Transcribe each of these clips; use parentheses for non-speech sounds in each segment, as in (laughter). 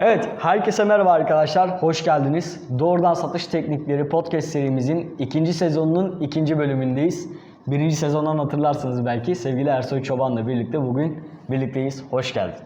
Evet, herkese merhaba arkadaşlar. Hoş geldiniz. Doğrudan Satış Teknikleri podcast serimizin ikinci sezonunun ikinci bölümündeyiz. Birinci sezondan hatırlarsınız belki. Sevgili Ersoy Çoban'la birlikte bugün birlikteyiz. Hoş geldin.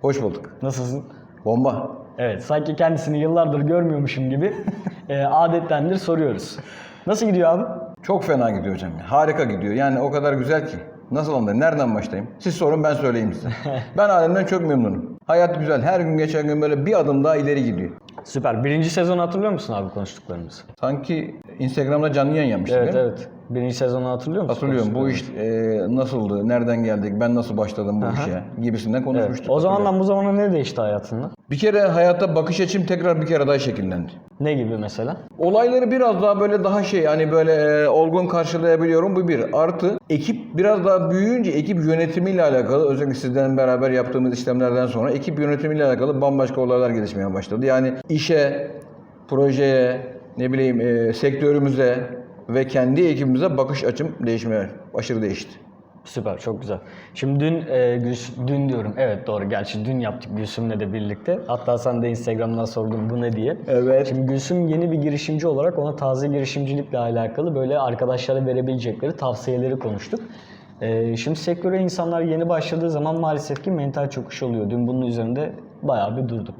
Hoş bulduk. Nasılsın? Bomba. Evet, sanki kendisini yıllardır görmüyormuşum gibi (laughs) e, adettendir soruyoruz. Nasıl gidiyor abi? Çok fena gidiyor hocam. Harika gidiyor. Yani o kadar güzel ki. Nasıl anlayayım? Nereden başlayayım? Siz sorun ben söyleyeyim size. (laughs) ben halimden çok memnunum. Hayat güzel. Her gün geçen gün böyle bir adım daha ileri gidiyor. Süper. Birinci sezonu hatırlıyor musun abi konuştuklarımızı? Sanki Instagram'da canlı yayın yapmıştık Evet, değil mi? evet. Birinci sezonu hatırlıyor musun? Hatırlıyorum. Bu iş e, nasıldı? Nereden geldik? Ben nasıl başladım bu işe? Gibisinden Evet. konuşmuştuk. O hatırlıyorum. zamandan bu zamana ne değişti hayatında? Bir kere hayata bakış açım tekrar bir kere daha şekillendi. Ne gibi mesela? Olayları biraz daha böyle daha şey hani böyle e, olgun karşılayabiliyorum bu bir. Artı ekip biraz daha büyüyünce ekip yönetimiyle alakalı özellikle sizden beraber yaptığımız işlemlerden sonra ekip yönetimiyle alakalı bambaşka olaylar gelişmeye başladı. Yani işe, projeye, ne bileyim e, sektörümüze ve kendi ekibimize bakış açım değişmeye aşırı değişti. Süper, çok güzel. Şimdi dün, e, Güls- dün diyorum, evet doğru. Gerçi dün yaptık Gülsüm'le de birlikte. Hatta sen de Instagram'dan sordun bu ne diye. Evet. Şimdi Gülsüm yeni bir girişimci olarak ona taze girişimcilikle alakalı böyle arkadaşlara verebilecekleri tavsiyeleri konuştuk. E, şimdi sektöre insanlar yeni başladığı zaman maalesef ki mental çöküş oluyor. Dün bunun üzerinde bayağı bir durduk.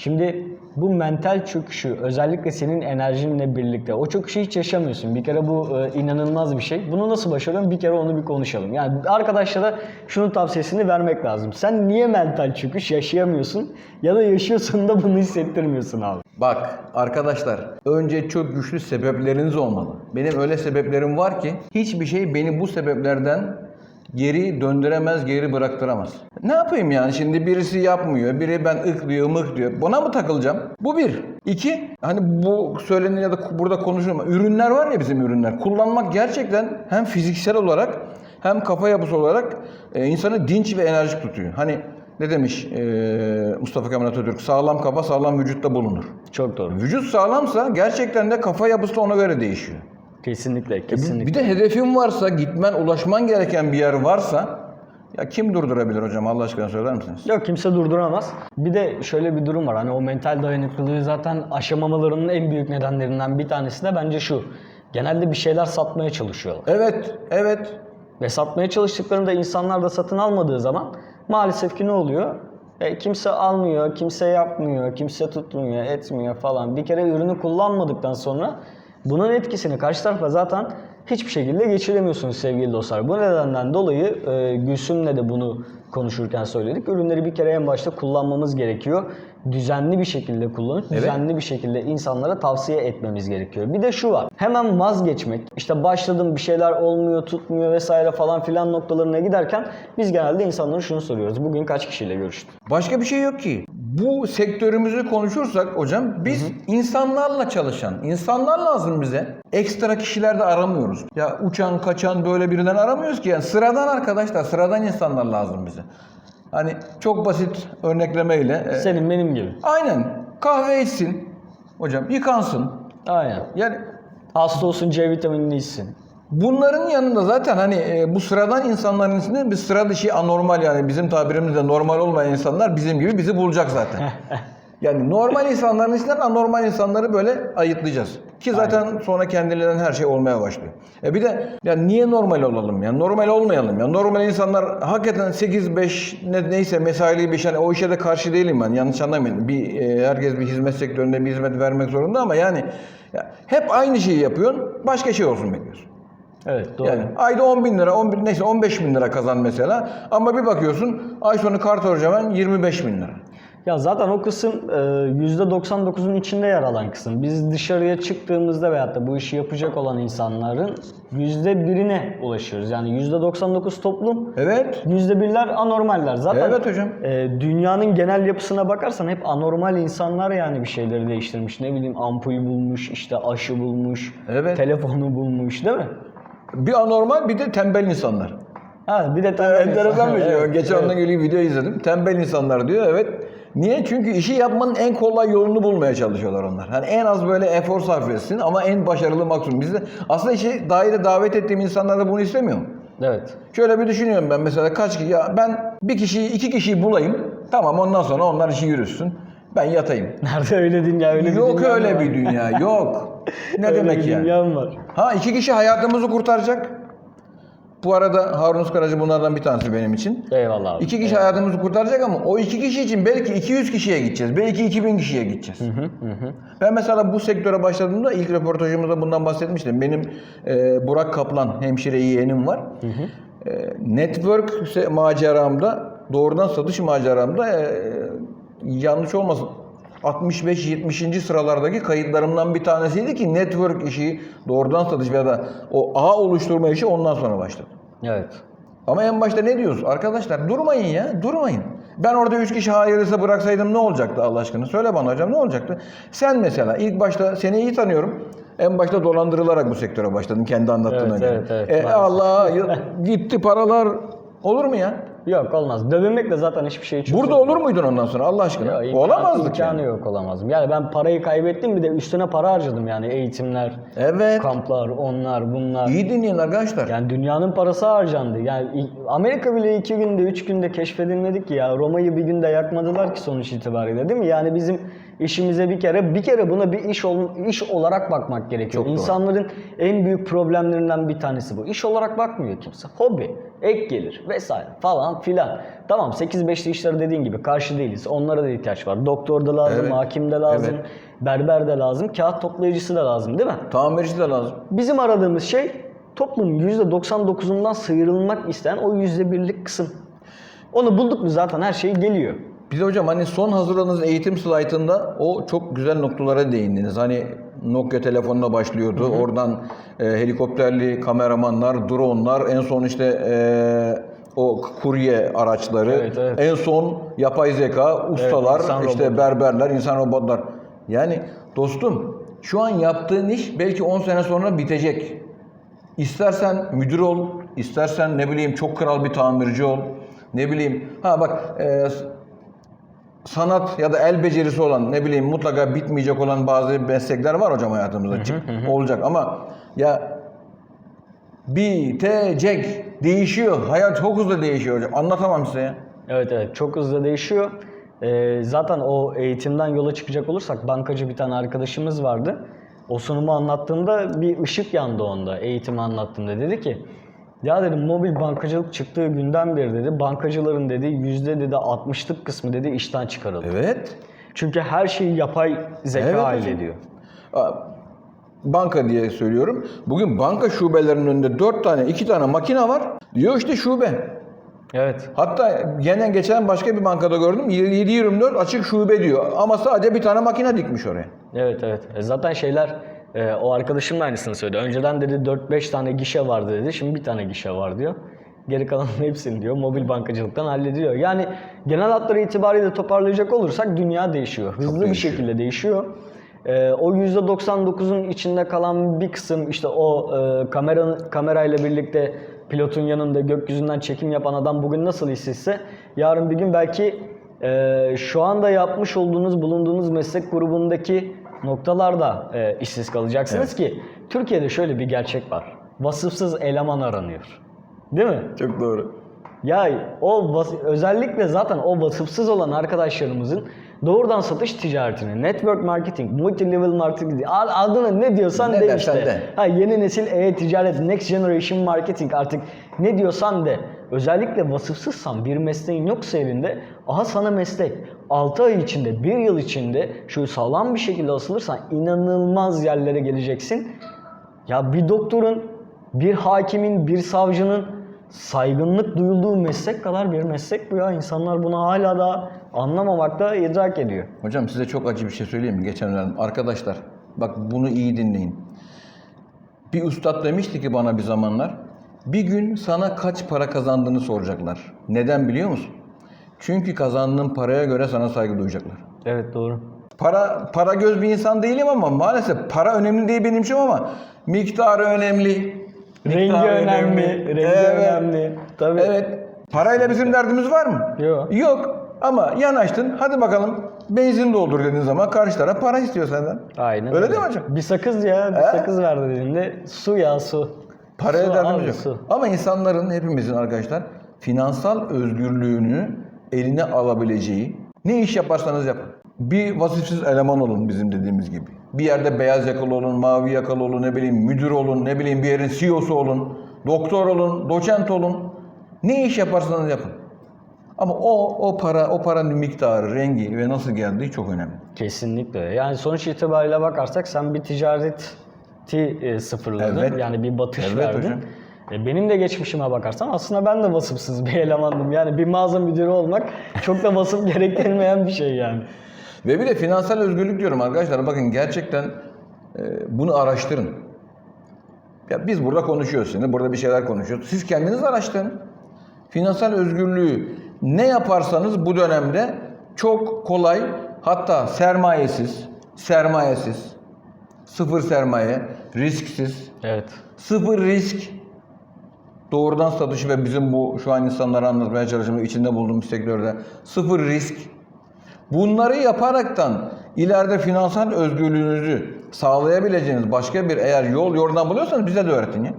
Şimdi bu mental çöküşü özellikle senin enerjinle birlikte o çöküşü hiç yaşamıyorsun. Bir kere bu e, inanılmaz bir şey. Bunu nasıl başarıyorsun? Bir kere onu bir konuşalım. Yani arkadaşlara şunun tavsiyesini vermek lazım. Sen niye mental çöküş yaşayamıyorsun ya da yaşıyorsun da bunu hissettirmiyorsun abi. Bak arkadaşlar önce çok güçlü sebepleriniz olmalı. Benim öyle sebeplerim var ki hiçbir şey beni bu sebeplerden geri döndüremez, geri bıraktıramaz. Ne yapayım yani şimdi birisi yapmıyor, biri ben ık diyor, mık diyor. Buna mı takılacağım? Bu bir. İki, hani bu söylenen ya da burada konuşuyorum. Ürünler var ya bizim ürünler. Kullanmak gerçekten hem fiziksel olarak hem kafa yapısı olarak e, insanı dinç ve enerjik tutuyor. Hani ne demiş e, Mustafa Kemal Atatürk? Sağlam kafa sağlam vücutta bulunur. Çok doğru. Vücut sağlamsa gerçekten de kafa yapısı ona göre değişiyor. Kesinlikle, kesinlikle. Bir de hedefin varsa, gitmen, ulaşman gereken bir yer varsa ya kim durdurabilir hocam Allah aşkına söyler misiniz? Yok kimse durduramaz. Bir de şöyle bir durum var. Hani o mental dayanıklılığı zaten aşamamalarının en büyük nedenlerinden bir tanesi de bence şu. Genelde bir şeyler satmaya çalışıyorlar. Evet, evet. Ve satmaya çalıştıklarında insanlar da satın almadığı zaman maalesef ki ne oluyor? E, kimse almıyor, kimse yapmıyor, kimse tutmuyor, etmiyor falan. Bir kere ürünü kullanmadıktan sonra bunun etkisini karşı tarafa zaten hiçbir şekilde geçiremiyorsunuz sevgili dostlar. Bu nedenden dolayı e, Gülsüm'le de bunu konuşurken söyledik. Ürünleri bir kere en başta kullanmamız gerekiyor. Düzenli bir şekilde kullanıp düzenli bir şekilde insanlara tavsiye etmemiz gerekiyor. Bir de şu var. Hemen vazgeçmek. işte başladım bir şeyler olmuyor, tutmuyor vesaire falan filan noktalarına giderken biz genelde insanlara şunu soruyoruz. Bugün kaç kişiyle görüştün? Başka bir şey yok ki. Bu sektörümüzü konuşursak hocam biz insanlarla çalışan, insanlar lazım bize. Ekstra kişiler de aramıyoruz. Ya uçan, kaçan böyle birinden aramıyoruz ki. Yani sıradan arkadaşlar, sıradan insanlar lazım bize. Hani çok basit örneklemeyle. e, Senin benim gibi. Aynen. Kahve içsin. Hocam yıkansın. Aynen. Yani Hasta olsun C vitaminini içsin. Bunların yanında zaten hani e, bu sıradan insanların içinde bir sıra dışı anormal yani bizim tabirimizde normal olmayan insanlar bizim gibi bizi bulacak zaten. (laughs) yani normal insanların içinden anormal insanları böyle ayıtlayacağız. Ki zaten sonra kendilerinden her şey olmaya başlıyor. E bir de ya niye normal olalım ya? Normal olmayalım ya. Normal insanlar hakikaten 8-5 ne, neyse mesaili bir şey. o işe de karşı değilim ben. Yanlış anlamayın. Bir, e, herkes bir hizmet sektöründe bir hizmet vermek zorunda ama yani ya, hep aynı şeyi yapıyorsun. Başka şey olsun bekliyorsun. Evet doğru. Yani ayda 10 bin lira, 10 bin, neyse 15 bin lira kazan mesela. Ama bir bakıyorsun ay sonu kart harcaman 25 bin lira. Ya zaten o kısım e, %99'un içinde yer alan kısım. Biz dışarıya çıktığımızda veyahut da bu işi yapacak olan insanların %1'ine ulaşıyoruz. Yani %99 toplum, Evet. %1'ler anormaller. Zaten Evet hocam. e, dünyanın genel yapısına bakarsan hep anormal insanlar yani bir şeyleri değiştirmiş. Ne bileyim ampul bulmuş, işte aşı bulmuş, Evet. telefonu bulmuş değil mi? Bir anormal bir de tembel insanlar. Ha bir de tabii Enteresan bir şey. Evet, Geçen evet. onunla ilgili video izledim. Tembel insanlar diyor. Evet. Niye? Çünkü işi yapmanın en kolay yolunu bulmaya çalışıyorlar onlar. Hani en az böyle efor sarf etsin ama en başarılı maksimum. Biz de aslında işi daire davet ettiğim insanlar da bunu istemiyor mu? Evet. Şöyle bir düşünüyorum ben mesela kaç kişi ya ben bir kişiyi iki kişiyi bulayım tamam ondan sonra onlar işi yürüsün. Ben yatayım. (laughs) Nerede öyle dünya öyle bir yok dünya mı öyle var? bir dünya. Yok. (laughs) Ne Öyle demek bir yani? dünya var? Ha iki kişi hayatımızı kurtaracak. Bu arada Harun Uskaracı bunlardan bir tanesi benim için. Eyvallah abi. İki kişi hayatımızı kurtaracak ama o iki kişi için belki 200 kişiye gideceğiz. Belki 2000 kişiye gideceğiz. Ben mesela bu sektöre başladığımda ilk röportajımızda bundan bahsetmiştim. Benim e, Burak Kaplan hemşire yeğenim var. E, network maceramda, doğrudan satış maceramda e, yanlış olmasın 65-70. sıralardaki kayıtlarımdan bir tanesiydi ki network işi, doğrudan satış veya da o ağ oluşturma işi ondan sonra başladı. Evet. Ama en başta ne diyoruz? Arkadaşlar durmayın ya, durmayın. Ben orada üç kişi hayırlısı bıraksaydım ne olacaktı Allah aşkına? Söyle bana hocam ne olacaktı? Sen mesela ilk başta seni iyi tanıyorum. En başta dolandırılarak bu sektöre başladın kendi anlattığına Evet, göre. evet, evet, E, maalesef. Allah gitti paralar. Olur mu ya? Yok olmaz. Dövünmekle zaten hiçbir şey çözülmüyor. Burada olur muydun ondan sonra Allah aşkına? İmkan- Olamazdık imkanı yani. yok olamazdım. Yani ben parayı kaybettim bir de üstüne para harcadım yani eğitimler, Evet. kamplar, onlar, bunlar. İyi dinleyin arkadaşlar. Yani dünyanın parası harcandı. Yani Amerika bile iki günde, üç günde keşfedilmedi ki ya. Roma'yı bir günde yakmadılar ki sonuç itibariyle değil mi? Yani bizim işimize bir kere, bir kere buna bir iş ol, iş olarak bakmak gerekiyor. Çok doğru. İnsanların en büyük problemlerinden bir tanesi bu. İş olarak bakmıyor kimse. Hobi, ek gelir vesaire falan filan. Tamam 8-5'li işler dediğin gibi karşı değiliz. Onlara da ihtiyaç var. Doktor da lazım, Evet. hakim de lazım, Evet. berber de lazım, kağıt toplayıcısı da lazım değil mi? Tamirci de lazım. Bizim aradığımız şey toplumun %99'undan sıyrılmak isteyen o %1'lik kısım. Onu bulduk mu zaten her şey geliyor. Bir de hocam hani son hazırladığınız eğitim slaytında o çok güzel noktalara değindiniz. Hani Nokia telefonuna başlıyordu. Oradan e, helikopterli kameramanlar, dronlar, en son işte e, o kurye araçları, Evet, evet. en son yapay zeka, ustalar, insan işte robotu. berberler, insan robotlar. Yani dostum şu an yaptığın iş belki 10 sene sonra bitecek. İstersen müdür ol, istersen ne bileyim çok kral bir tamirci ol. Ne bileyim ha bak e, sanat ya da el becerisi olan ne bileyim mutlaka bitmeyecek olan bazı meslekler var hocam hayatımızda çık olacak ama ya bitecek değişiyor hayat çok hızlı değişiyor hocam anlatamam size ya. Evet evet çok hızlı değişiyor. Ee, zaten o eğitimden yola çıkacak olursak bankacı bir tane arkadaşımız vardı. O sunumu anlattığımda bir ışık yandı onda eğitimi anlattığımda. Dedi ki ya dedim mobil bankacılık çıktığı günden beri dedi bankacıların dedi yüzde dedi 60'lık kısmı dedi işten çıkarıldı. Evet. Çünkü her şeyi yapay zeka Evet hallediyor. Banka diye söylüyorum. Bugün banka şubelerinin önünde 4 tane, 2 tane makine var. Diyor işte şube. Evet. Hatta yine geçen başka bir bankada gördüm. 7-24 açık şube diyor. Ama sadece bir tane makine dikmiş oraya. Evet evet. E zaten şeyler e, o arkadaşım da aynısını söyledi. Önceden dedi 4-5 tane gişe vardı dedi. Şimdi bir tane gişe var diyor. Geri kalanın (laughs) hepsini diyor mobil bankacılıktan hallediliyor. Yani genel hatları itibariyle toparlayacak olursak dünya değişiyor. Hızlı bir değişiyor. şekilde değişiyor. E, o %99'un içinde kalan bir kısım işte o e, kamera kamerayla birlikte pilotun yanında gökyüzünden çekim yapan adam bugün nasıl işsizse yarın bir gün belki e, şu anda yapmış olduğunuz bulunduğunuz meslek grubundaki noktalarda e, işsiz kalacaksınız ki Türkiye'de şöyle bir gerçek var. Vasıfsız eleman aranıyor. Değil mi? Çok doğru. Ya o vas- özellikle zaten o vasıfsız olan arkadaşlarımızın doğrudan satış ticaretini, network marketing, multi level marketing ad- adını ne diyorsan Ne de dersen işte. de. Ha, yeni nesil e-ticaret, next generation marketing artık ne diyorsan de. Özellikle vasıfsızsan bir mesleğin yoksa elinde aha sana meslek. 6 ay içinde, 1 yıl içinde şu sağlam bir şekilde asılırsan inanılmaz yerlere geleceksin. Ya bir doktorun, bir hakimin, bir savcının saygınlık duyulduğu meslek kadar bir meslek bu ya. İnsanlar bunu hala da anlamamakta idrak ediyor. Hocam size çok acı bir şey söyleyeyim mi? Geçen öğrendim. Arkadaşlar bak bunu iyi dinleyin. Bir ustad demişti ki bana bir zamanlar. Bir gün sana kaç para kazandığını soracaklar. Neden biliyor musun? Çünkü kazandığın paraya göre sana saygı duyacaklar. Evet doğru. Para para göz bir insan değilim ama maalesef para önemli değil benim için ama miktarı önemli. Rengi Miktarı önemli, rengi önemli. Tabii. Evet. Parayla bizim derdimiz var mı? Yok. Yok. Ama yanaştın. Hadi bakalım benzin doldur dediğin zaman karşı taraf para istiyor senden. Aynen Öyle değil mi hocam? Bir sakız ya, bir He? sakız verdi dediğinde su ya su. Paraya Su derdimiz abi, yok. su. Ama insanların hepimizin arkadaşlar finansal özgürlüğünü eline alabileceği Ne iş yaparsanız yapın. Bir vasıfsız eleman olun bizim dediğimiz gibi. Bir yerde beyaz yakalı olun, mavi yakalı olun, ne bileyim müdür olun, ne bileyim bir yerin CEO'su olun, doktor olun, doçent olun. Ne iş yaparsanız yapın. Ama o o para, o paranın miktarı, rengi ve nasıl geldiği çok önemli. Kesinlikle. Yani sonuç itibariyle bakarsak sen bir ticareti e, sıfırladın. Evet. Yani bir batış Evet verdin. hocam. E, benim de geçmişime bakarsan aslında ben de vasıfsız bir (laughs) elemandım. Yani bir mağaza müdürü olmak çok da vasıf (laughs) gerektirmeyen bir şey yani. Ve bir de finansal özgürlük diyorum arkadaşlar. Bakın gerçekten e, bunu araştırın. Ya biz burada konuşuyoruz şimdi. Burada bir şeyler konuşuyoruz. Siz kendiniz araştırın. Finansal özgürlüğü ne yaparsanız bu dönemde çok kolay hatta sermayesiz, sermayesiz, sıfır sermaye, risksiz, Evet. sıfır risk doğrudan satışı ve bizim bu şu an insanlara anlatmaya çalıştığımız içinde bulunduğumuz sektörde sıfır risk bunları yaparaktan ileride finansal özgürlüğünüzü sağlayabileceğiniz başka bir eğer yol yordan buluyorsanız bize de öğretin ya.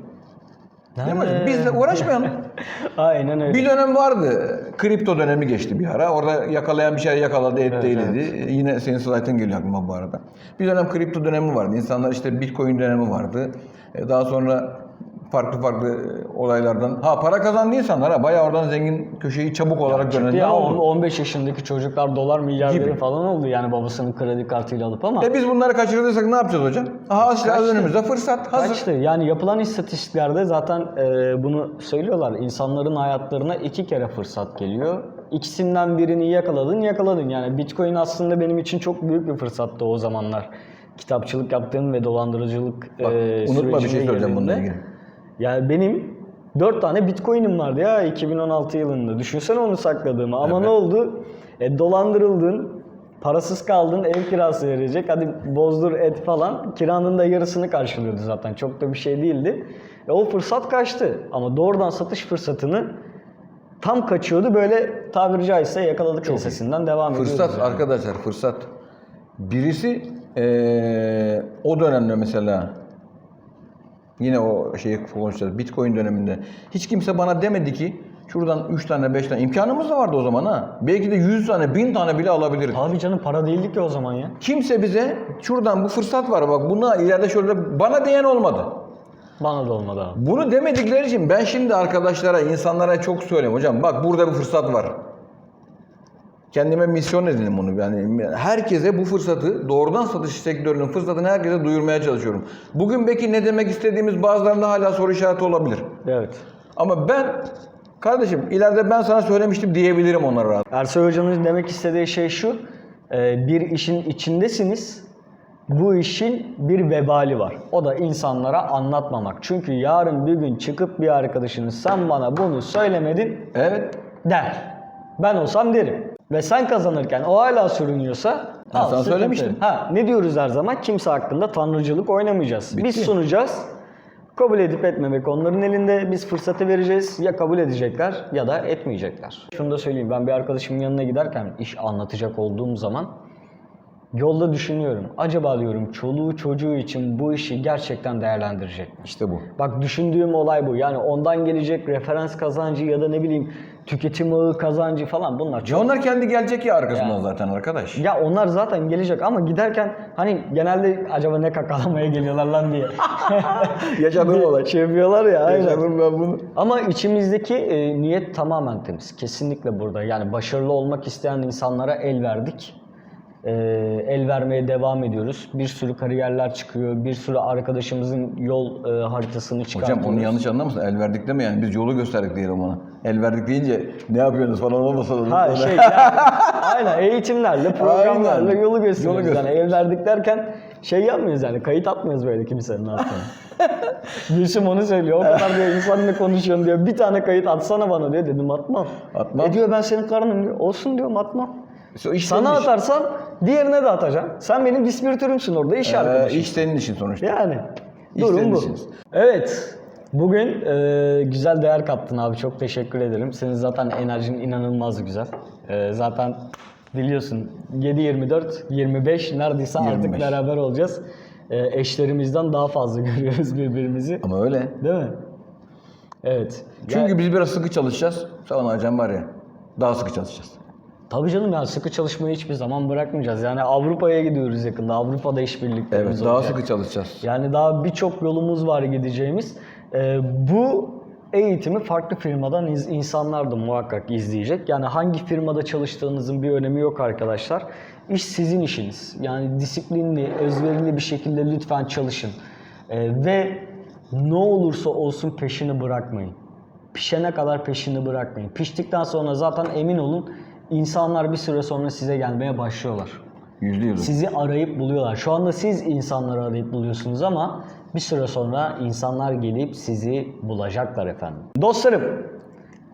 Değil mi? hocam? Biz de uğraşmayalım. (laughs) Aynen öyle. Bir dönem vardı. Kripto dönemi geçti bir ara. Orada yakalayan bir şey yakaladı, et Evet, değildi. Yine senin slaytın geliyor aklıma bu arada. Bir dönem kripto dönemi vardı. İnsanlar işte bitcoin dönemi vardı. E, Daha sonra farklı farklı e, olaylardan. Ha para kazandı insanlar ha. Bayağı oradan zengin köşeyi çabuk olarak dönenler ya oldu. 15 yaşındaki çocuklar dolar milyarderi Gibi. falan oldu yani babasının kredi kartıyla alıp ama E biz bunları kaçırdıysak ne yapacağız hocam? Aha Kaçtı. önümüzde fırsat hazır. Kaçtı? Yani yapılan istatistiklerde zaten e, bunu söylüyorlar. İnsanların hayatlarına iki kere fırsat geliyor. İkisinden birini yakaladın, yakaladın. Yani Bitcoin aslında benim için çok büyük bir fırsattı o zamanlar. Kitapçılık yaptığım ve dolandırıcılık Bak, e, unutma bir şey söyleyeceğim bununla ilgili. Yani benim 4 tane Bitcoin'im vardı ya 2016 yılında. Düşünsene onu sakladığımı. Ama Evet. ne oldu? E, dolandırıldın, parasız kaldın, ev kirası verecek. Hadi bozdur et falan. Kiranın da yarısını karşılıyordu zaten. Çok da bir şey değildi. E, o fırsat kaçtı. Ama doğrudan satış fırsatını tam kaçıyordu. Böyle tabiri caizse yakaladık ensesinden devam ediyoruz. Fırsat yani. arkadaşlar fırsat. Birisi eee, o dönemde mesela yine o şeyi konuşacağız. Bitcoin döneminde. Hiç kimse bana demedi ki şuradan 3 tane 5 tane imkanımız da vardı o zaman ha. Belki de 100 tane 1000 tane bile alabilirdik. Abi canım para değildi ki o zaman ya. Kimse bize şuradan bu fırsat var bak buna ileride şöyle bana diyen olmadı. Bana da olmadı abi. Bunu demedikleri için ben şimdi arkadaşlara, insanlara çok söylüyorum. Hocam bak burada bir fırsat var. Kendime misyon edindim bunu. Yani herkese bu fırsatı, doğrudan satış sektörünün fırsatını herkese duyurmaya çalışıyorum. Bugün belki ne demek istediğimiz bazılarında hala soru işareti olabilir. Evet. Ama ben, kardeşim ileride ben sana söylemiştim diyebilirim onlara rahat. Ersay Hoca'nın demek istediği şey şu. e, Bir işin içindesiniz. Bu işin bir vebali var. O da insanlara anlatmamak. Çünkü yarın bir gün çıkıp bir arkadaşınız sen bana bunu söylemedin Evet. der. Ben olsam derim. Ve sen kazanırken o hala sürünüyorsa Ben al, sana sıkıntı. söylemiştim. Ha, ne diyoruz her zaman? Kimse hakkında tanrıcılık oynamayacağız. Biz Bitti. sunacağız. Kabul edip etmemek onların elinde. Biz fırsatı vereceğiz. Ya kabul edecekler ya da etmeyecekler. Şunu da söyleyeyim. Ben bir arkadaşımın yanına giderken iş anlatacak olduğum zaman yolda düşünüyorum. Acaba diyorum çoluğu çocuğu için bu işi gerçekten değerlendirecek mi? İşte bu. Bak düşündüğüm olay bu. Yani ondan gelecek referans kazancı ya da ne bileyim tüketim ağı kazancı falan bunlar çok Ya onlar kendi gelecek ya arkasından Yani. zaten arkadaş. ya onlar zaten gelecek ama giderken hani genelde acaba ne kakalamaya geliyorlar lan diye. (laughs) Yaşadığım olay. Şey yapıyorlar ya. Yaşadım ben bunu. Ama içimizdeki e, niyet tamamen temiz. Kesinlikle burada. Yani başarılı olmak isteyen insanlara el verdik. E, el vermeye devam ediyoruz. Bir sürü kariyerler çıkıyor. Bir sürü arkadaşımızın yol e, haritasını çıkartıyoruz. Hocam onu yanlış anlamasın. El verdik deme yani biz yolu gösterdik diyelim ona. El verdik deyince ne yapıyorsunuz falan olmasa da. Ha şey yani, aynen eğitimlerle, programlarla Aynen. yolu gösteriyoruz. Yolu yani el verdik derken şey yapmıyoruz yani kayıt atmıyoruz böyle kimsenin altına. (laughs) Gülsüm onu söylüyor. O kadar diyor insanla konuşuyorsun diyor. Bir tane kayıt atsana bana diyor. Dedim atmam. Atmam. E diyor ben senin karınım diyor. Olsun diyorum atmam. İşte iş Sana senin iş. atarsan diğerine de atacağım. Sen benim distribütörümsün orada iş Ee, arkadaşım. iş senin için sonuçta. Yani İş durum senin bu. işin. Evet. Bugün e, güzel değer kattın abi. Çok teşekkür ederim. Senin zaten enerjin inanılmaz güzel. E, zaten biliyorsun 7-24, 25 neredeyse artık 25. beraber olacağız. E, eşlerimizden daha fazla (laughs) görüyoruz birbirimizi. Ama öyle. Değil mi? Evet. Çünkü biz biraz sıkı çalışacağız. Sonra hocam var ya daha sıkı çalışacağız. Tabii canım ya sıkı çalışmayı hiçbir zaman bırakmayacağız. Yani Avrupa'ya gidiyoruz yakında. Avrupa'da işbirliklerimiz Evet daha olacak. sıkı çalışacağız. Yani daha birçok yolumuz var gideceğimiz. Ee, bu eğitimi farklı firmadan iz- insanlar da muhakkak izleyecek. Yani hangi firmada çalıştığınızın bir önemi yok arkadaşlar. İş sizin işiniz. Yani disiplinli, özverili bir şekilde lütfen çalışın. Ee, ve ne olursa olsun peşini bırakmayın. Pişene kadar peşini bırakmayın. Piştikten sonra zaten emin olun insanlar bir süre sonra size gelmeye başlıyorlar. Yüzde yüz. Sizi arayıp buluyorlar. Şu anda siz insanları arayıp buluyorsunuz ama bir süre sonra insanlar gelip sizi bulacaklar efendim. Dostlarım,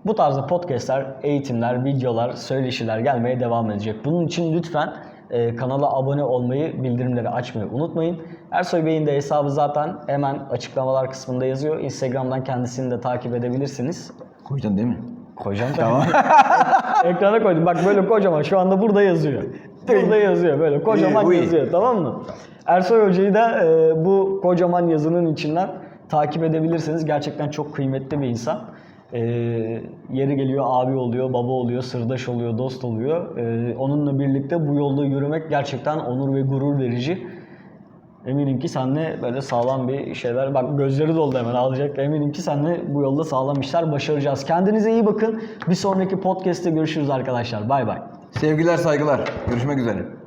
bu tarzda podcastler, eğitimler, videolar, söyleşiler gelmeye devam edecek. Bunun için lütfen e, kanala abone olmayı, bildirimleri açmayı unutmayın. Ersoy Bey'in de hesabı zaten hemen açıklamalar kısmında yazıyor. Instagram'dan kendisini de takip edebilirsiniz. Koyacaksın değil mi? Koyacağım tamam. (laughs) Ekrana koydum. Bak böyle kocaman şu anda burada yazıyor. Burada yazıyor böyle kocaman İyi, bu iyi. yazıyor tamam mı? Ersoy Hoca'yı da e, bu kocaman yazının içinden takip edebilirsiniz. Gerçekten çok kıymetli bir insan. E, yeri geliyor abi oluyor, baba oluyor, sırdaş oluyor, dost oluyor. E, onunla birlikte bu yolda yürümek gerçekten onur ve gurur verici. Eminim ki senle böyle sağlam bir şeyler, bak gözleri doldu hemen alacak. Eminim ki senle bu yolda sağlam işler başaracağız. Kendinize iyi bakın. Bir sonraki podcast'te görüşürüz arkadaşlar. Bay bay. Sevgiler saygılar. Görüşmek üzere.